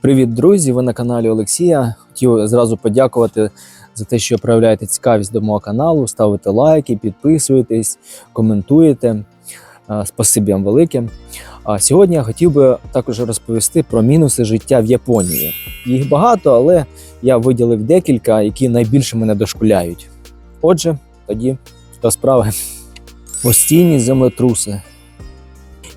Привіт, друзі! Ви на каналі Олексія. Хотів зразу подякувати за те, що проявляєте цікавість до мого каналу, ставите лайки, підписуєтесь, коментуєте. Спасибі вам велике. А сьогодні я хотів би також розповісти про мінуси життя в Японії. Їх багато, але я виділив декілька, які найбільше мене дошкуляють. Отже, тоді до справи. Постійні землетруси.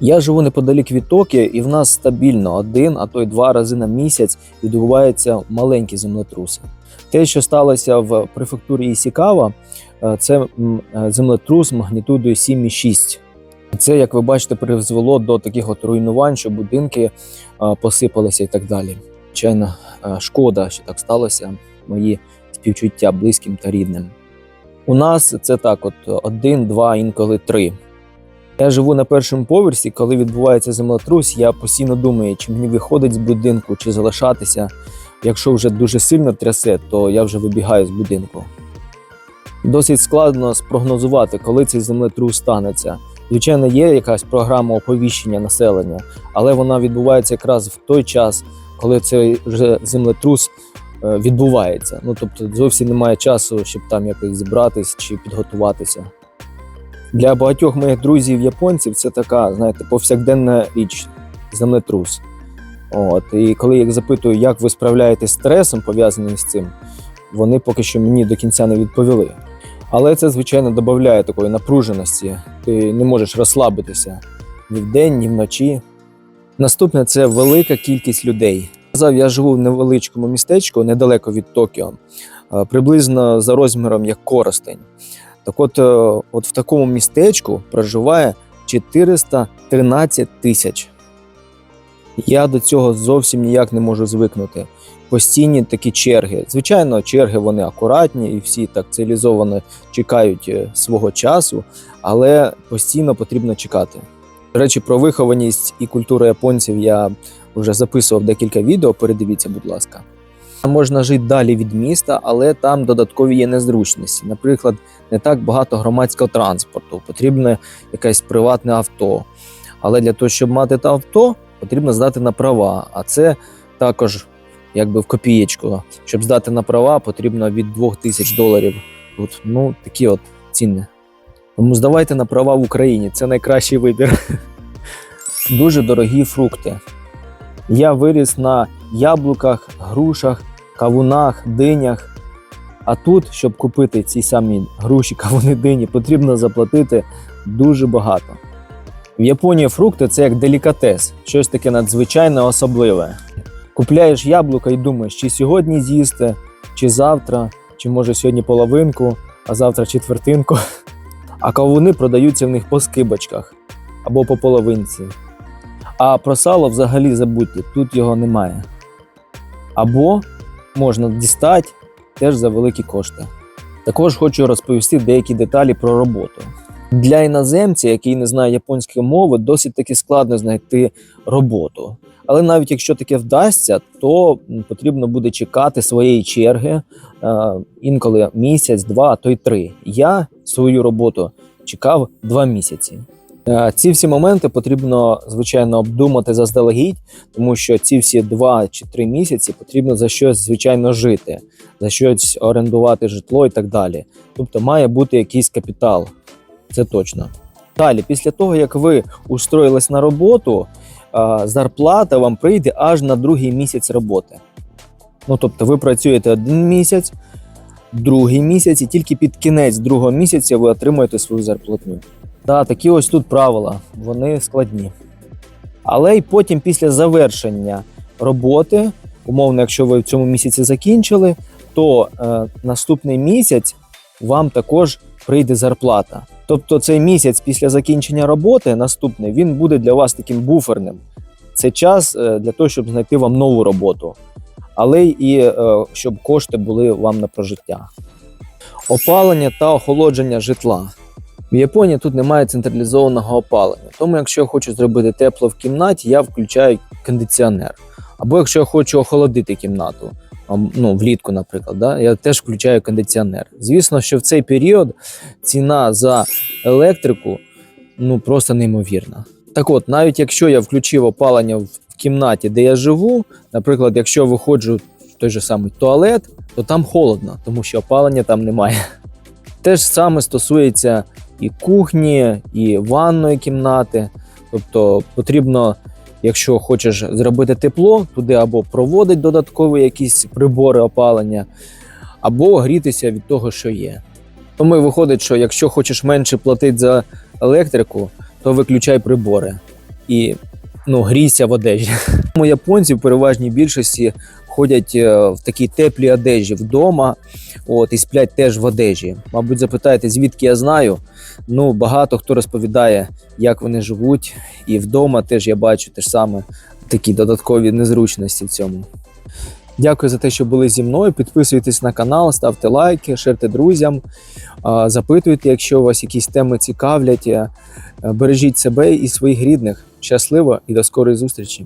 Я живу неподалік від Токіо, і в нас стабільно один, а то й два рази на місяць відбуваються маленькі землетруси. Те, що сталося в префектурі Ісікава, е, це е, землетрус магнітудою 7,6. Це, як ви бачите, призвело до таких от руйнувань, що будинки е, посипалися і так далі. Звичайно, шкода, що так сталося. Мої співчуття близьким та рідним. У нас це так: от один, два, інколи три. Я живу на першому поверсі, коли відбувається землетрус, я постійно думаю, чи мені виходить з будинку, чи залишатися. Якщо вже дуже сильно трясе, то я вже вибігаю з будинку. Досить складно спрогнозувати, коли цей землетрус станеться. Звичайно, є якась програма оповіщення населення, але вона відбувається якраз в той час, коли цей вже землетрус е, відбувається. Ну тобто зовсім немає часу, щоб там якось зібратись чи підготуватися. Для багатьох моїх друзів японців це така, знаєте, повсякденна річ землетрус. От, і коли я їх запитую, як ви справляєтесь з стресом, пов'язаним з цим, вони поки що мені до кінця не відповіли. Але це, звичайно, додає такої напруженості. Ти не можеш розслабитися ні вдень, ні вночі. Наступне це велика кількість людей. Казав, я живу в невеличкому містечку недалеко від Токіо, приблизно за розміром як Коростень. Так от, е, от в такому містечку проживає 413 тисяч. Я до цього зовсім ніяк не можу звикнути. Постійні такі черги. Звичайно, черги вони акуратні і всі так цивілізовано чекають е, свого часу, але постійно потрібно чекати. До речі, про вихованість і культуру японців я вже записував декілька відео. Передивіться, будь ласка. Можна жити далі від міста, але там додаткові є незручності. Наприклад, не так багато громадського транспорту, потрібне якесь приватне авто. Але для того, щоб мати те авто, потрібно здати на права. А це також якби в копієчку. Щоб здати на права, потрібно від 2000 доларів. Тут ну такі от ціни. Тому здавайте на права в Україні, це найкращий вибір. Дуже дорогі фрукти. Я виріс на яблуках, грушах, кавунах, динях. А тут, щоб купити ці самі груші, кавуни, дині, потрібно заплатити дуже багато. В Японії фрукти це як делікатес, щось таке надзвичайне особливе. Купляєш яблука і думаєш, чи сьогодні з'їсти, чи завтра, чи може сьогодні половинку, а завтра четвертинку. А кавуни продаються в них по скибочках або по половинці. А про сало взагалі забудьте, тут його немає. Або можна дістати теж за великі кошти. Також хочу розповісти деякі деталі про роботу. Для іноземця, який не знає японської мови, досить таки складно знайти роботу. Але навіть якщо таке вдасться, то потрібно буде чекати своєї черги е, інколи місяць, два, а то й три. Я свою роботу чекав два місяці. Е, Ці всі моменти потрібно звичайно обдумати заздалегідь, тому що ці всі два чи три місяці потрібно за щось звичайно жити, за щось орендувати житло і так далі. Тобто має бути якийсь капітал, це точно. Далі, після того як ви устроїлись на роботу, е, зарплата вам прийде аж на другий місяць роботи. Ну тобто, ви працюєте один місяць, другий місяць, і тільки під кінець другого місяця ви отримуєте свою зарплатню. Так, такі ось тут правила, вони складні. Але й потім, після завершення роботи, умовно, якщо ви в цьому місяці закінчили, то е, наступний місяць вам також прийде зарплата. Тобто цей місяць після закінчення роботи, наступний, він буде для вас таким буферним. Це час е, для того, щоб знайти вам нову роботу, але і е, щоб кошти були вам на прожиття. Опалення та охолодження житла. В Японії тут немає централізованого опалення. Тому, якщо я хочу зробити тепло в кімнаті, я включаю кондиціонер. Або якщо я хочу охолодити кімнату, ну, влітку, наприклад, да, я теж включаю кондиціонер. Звісно, що в цей період ціна за електрику ну, просто неймовірна. Так от, навіть якщо я включив опалення в кімнаті, де я живу, наприклад, якщо виходжу в той же самий туалет, то там холодно, тому що опалення там немає. Те ж саме стосується і кухні, і ванної кімнати. Тобто потрібно, якщо хочеш зробити тепло, туди або проводить додаткові якісь прибори опалення, або грітися від того, що є. Тому і виходить, що якщо хочеш менше платити за електрику, то виключай прибори і ну, грійся в одежі. Тому японці в переважній більшості ходять е, в такій теплій одежі вдома, от, і сплять теж в одежі. Мабуть, запитаєте, звідки я знаю. Ну, багато хто розповідає, як вони живуть, і вдома теж я бачу те ж саме такі додаткові незручності в цьому. Дякую за те, що були зі мною. Підписуйтесь на канал, ставте лайки, шерте друзям, запитуйте, якщо у вас якісь теми цікавлять. Е, Бережіть себе і своїх рідних. Щасливо і до скорої зустрічі!